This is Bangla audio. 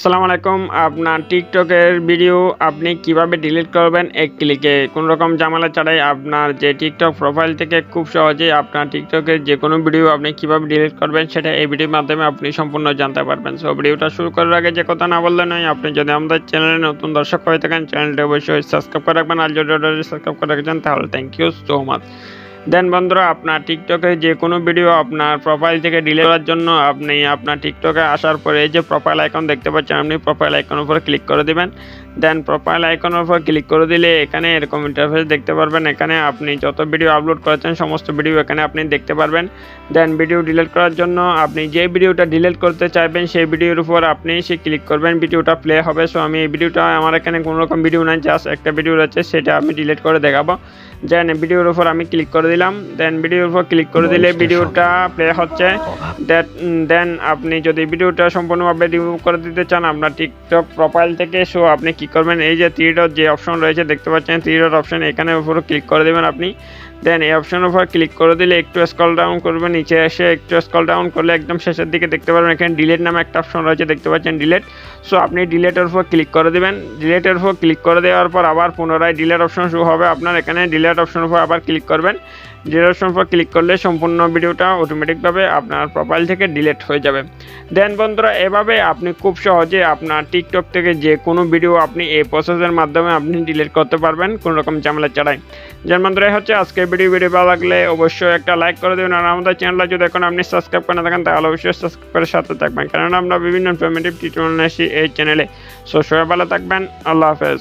আসসালামু আলাইকুম। আপনার টিকটকের ভিডিও আপনি কীভাবে ডিলিট করবেন? এক ক্লিকে কোনো রকম ঝামেলা ছাড়াই আপনার যে টিকটক প্রোফাইল থেকে খুব সহজেই আপনার টিকটকের যে কোনো ভিডিও আপনি কীভাবে ডিলিট করবেন, সেটা এই ভিডিওর মাধ্যমে আপনি সম্পূর্ণ জানতে পারবেন। সো ভিডিওটা শুরু করার আগে যে কথা না বললে নয়, আপনি যদি আমাদের চ্যানেলে নতুন দর্শক হয়ে থাকেন চ্যানেলটি অবশ্যই সাবস্ক্রাইব করে রাখবেন। আর যদি সাবস্ক্রাইব করে রেখেছেন তাহলে থ্যাংক ইউ সো মাচ দেন বন্ধুরা, আপনার টিকটকে যে কোনো ভিডিও আপনার প্রোফাইল থেকে ডিলিট করার জন্য আপনি আপনার টিকটকে আসার পরে এই যে প্রোফাইল আইকন দেখতে পাচ্ছেন, আপনি প্রোফাইল আইকনের উপর ক্লিক করে দিবেন। দেন প্রোফাইল আইকনের উপর ক্লিক করে দিলে এখানে এরকম ইন্টারফেস দেখতে পারবেন। এখানে আপনি যত ভিডিও আপলোড করেছেন, সমস্ত ভিডিও এখানে আপনি দেখতে পারবেন। দেন ভিডিও ডিলিট করার জন্য আপনি যে ভিডিওটা ডিলিট করতে চাইবেন, সেই ভিডিওর উপর আপনি সে ক্লিক করবেন। ভিডিওটা প্লে হবে। সো আমি এই ভিডিওটা আমার এখানে কোনো রকম ভিডিও নাই জাস্ট একটা ভিডিও রয়েছে, সেটা আমি ডিলিট করে দেখাবো। দেন ভিডিওর উপর আমি ক্লিক করে দিলাম দেন ভিডিওর উপর ক্লিক করে দিলে ভিডিওটা প্লে হচ্ছে। দেন আপনি যদি ভিডিওটা সম্পূর্ণভাবে রিমুভ করে দিতে চান আপনার টিকটক প্রোফাইল থেকে সো আপনি কি করবেন? এই যে থ্রি ডট যে অপশন রয়েছে দেখতে পাচ্ছেন থ্রি ডট অপশন এখানে উপর ক্লিক করে দেবেন আপনি। দেন এই অপশনের উপর ক্লিক করে দিলে একটু স্ক্রল ডাউন করবেন নিচে এসে একটু স্ক্রল ডাউন করলে একদম শেষের দিকে দেখতে পারবেন এখানে ডিলেট নামে একটা অপশন রয়েছে দেখতে পাচ্ছেন ডিলেট সো আপনি ডিলেটের উপর ক্লিক করে দেবেন। ডিলেটের উপর ক্লিক করে দেওয়ার পর আবার পুনরায় ডিলেট অপশন শুরু হবে আপনার এখানে ডিলেট অপশনের উপর আবার ক্লিক করবেন। অপশনের উপর ক্লিক করলে সম্পূর্ণ ভিডিওটা অটোমেটিকভাবে আপনার প্রোফাইল থেকে ডিলেট হয়ে যাবে। দেন বন্ধুরা, এভাবে আপনি খুব সহজে আপনার টিকটক থেকে যে কোনো ভিডিও আপনি এই প্রসেসের মাধ্যমে আপনি ডিলিট করতে পারবেন কোনো রকম ঝামেলা ছাড়াই। যেন বন্ধুরা হচ্ছে আজকে ভিডিও ভিডিও ভালো লাগলে অবশ্যই একটা লাইক করে দেবেন। আর আমাদের চ্যানেলটা যদি এখন আপনি সাবস্ক্রাইব করে থাকেন, তাহলে অবশ্যই সাবস্ক্রাইব করে সাথে থাকবেন। কারণ আমরা বিভিন্ন ইনফরমেটিভ টিউটোরিয়াল আসি এই চ্যানেলে সো ভালো থাকবেন। আল্লাহ হাফেজ।